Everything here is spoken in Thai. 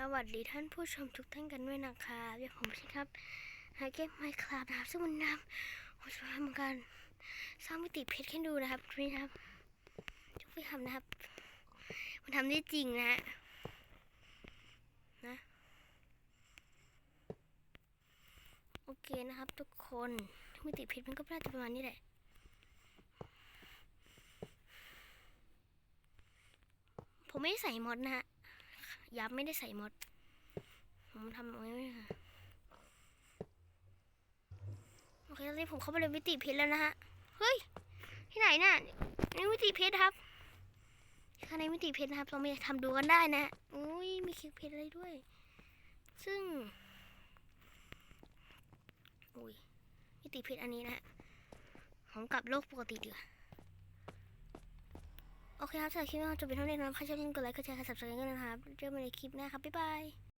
สวัสดีท่านผู้ชมทุกท่านกันด้วยนะคะเดี๋ยวผมใช่ครับหาเกมไมค์คลาบนะครับซึ่งวันนี้นะครับผมจะทำการสร้างมิติเพชรให้ดูนะครับนี่ครับทุกพี่ทำนะครับมันทำได้จริงนะนะโอเคนะครับ ทุกคนมิติเพชรมันก็น่าจะประมาณนี้แหละผมไม่ได้ใส่มอดนะฮะ ยับไม่ได้ใส่มด ผมทำเอาไว้ไม่ค่ะโอเคตอนนี้ผมเข้าไปในมิติเพชรแล้วนะฮะ เฮ้ย ที่ไหนน่ะนี่มิติเพชรครับข้างในมิติเพชรนะครับเราไปทำดูกันได้นะอุ้ยมีเค้กเพชรอะไรด้วย ซึ่งอุ้ยมิติเพชรอันนี้นะฮะผมกลับโลกปกติดีกว่า ครับสำหรับคลิปนี้เราจบไปเท่านี้นะครับใครชอบอย่าลืมกดไลค์กดแชร์กดซับสไครต์กันนะครับ เจอกันในคลิปหน้าครับ บ๊ายบาย